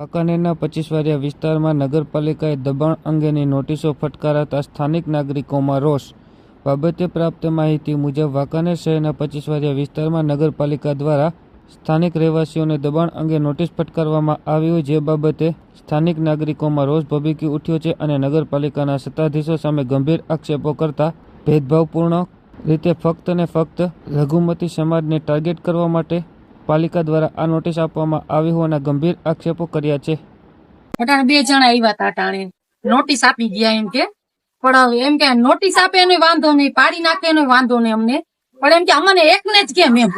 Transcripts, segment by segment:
વાંકાનેરના પચીસવારિયા વિસ્તારમાં નગરપાલિકાએ દબાણ અંગેની નોટિસો ફટકારાતા સ્થાનિક નાગરિકોમાં રોષ. બાબતે પ્રાપ્ત માહિતી મુજબ વાંકાનેર શહેરના પચીસવારિયા વિસ્તારમાં નગરપાલિકા દ્વારા સ્થાનિક રહેવાસીઓને દબાણ અંગે નોટિસ ફટકારવામાં આવી હોય જે બાબતે સ્થાનિક નાગરિકોમાં રોષ ભભીકી ઉઠ્યો છે અને નગરપાલિકાના સત્તાધીશો સામે ગંભીર આક્ષેપો કરતા ભેદભાવપૂર્ણ રીતે ફક્ત ને ફક્ત લઘુમતી સમાજને ટાર્ગેટ કરવા માટે પાલિકા દ્વારા આ નોટિસ આપવામાં આવી હોવાના ગંભીર આક્ષેપો કર્યા છે. અટાણે બે જણા આવ્યા હતા અટાણે નોટિસ આપી ગયા એમ કે, પણ એમ કે નોટિસ આપે એનો વાંધો નહીં, પાડી નાખે એનો વાંધો નહીં અમને. પણ એમ કે અમને એકને જ કેમ એમ?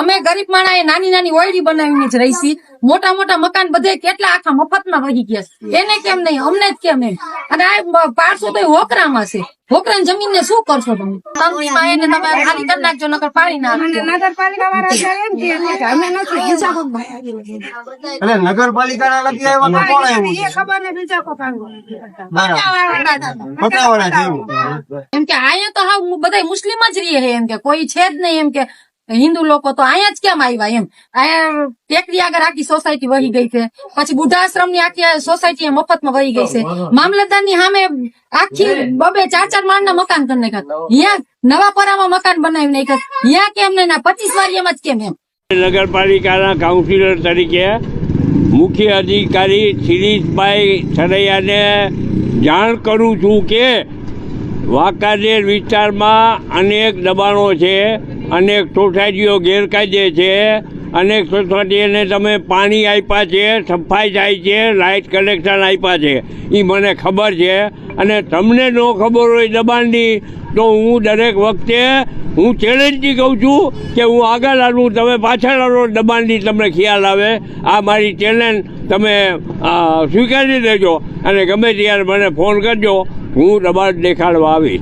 અમે ગરીબ માણા નાની નાની ઓયડી બનાવીને જ રહીશી. મોટા મોટા મકાન બધે કેટલા આખા મફતમાં વહી ગયા. એને કેમ નહીં, અમને જ કેમ એમ? અને આ પાડશો તો હોકરામાં છે. હોકરાની જમીન ને શું કરશો તમે? એને તમે ખાલી કરી નાખજો નકર પાડી નાખજો. નગરપાલિકા વાળા છે એમ કે અમે નથી બીજા કોક ભાઈ એટલે નગરપાલિકાના લખી આવ્યા તો કોણ આવ્યું એ ખબર ને બીજા કોક બરાબર. પટાવાળા છે એવું. એમ કે અહીંયા તો હા બધા મુસ્લિમ જ રહીએ એમ કે કોઈ છે જ નહીં એમ કે હિન્દુ લોકો તો અહીંયા જ કેમ આવ્યા એમ? અહીંયા ટેકરી આગળ આખી સોસાયટી વહી ગઈ છે. પછી બુદ્ધાશ્રમની આખી સોસાયટી મફતમાં વહી ગઈ છે. મામલતદારની સામે આખી બબે ચાર ચાર માળ ના મકાન કરી નાખ્યા. અહીંયા નવાપરામાં મકાન બનાવી નાખ્યા. અહીંયા કેમ નહીં પચીસ વારિયામાં જ કેમ એમ? નગરપાલિકાના કાઉન્સિલર તરીકે મુખ્ય અધિકારી શિરીષભાઈ સરૈયાને જાણ કરું છું કે વાંકાનેર વિસ્તારમાં અનેક દબાણો છે. અનેક સોસાયટીઓ ગેરકાયદે છે. અનેક સોસાયટીને તમે પાણી આપ્યા છે, સફાઈ થાય છે લાઇટ કનેક્શન આપ્યા છે. એ મને ખબર છે. અને તમને ન ખબર હોય દબાણની, તો હું દરેક વખતે હું ચેલેન્જથી કહું છું કે હું આગળ આવું, તમે પાછળ આવો, દબાણની તમને ખ્યાલ આવે. આ મારી ચેલેન્જ તમે સ્વીકારી લેજો. અને ગમે ત્યારે મને ફોન કરજો, હું દબાણ દેખાડવા આવીશ.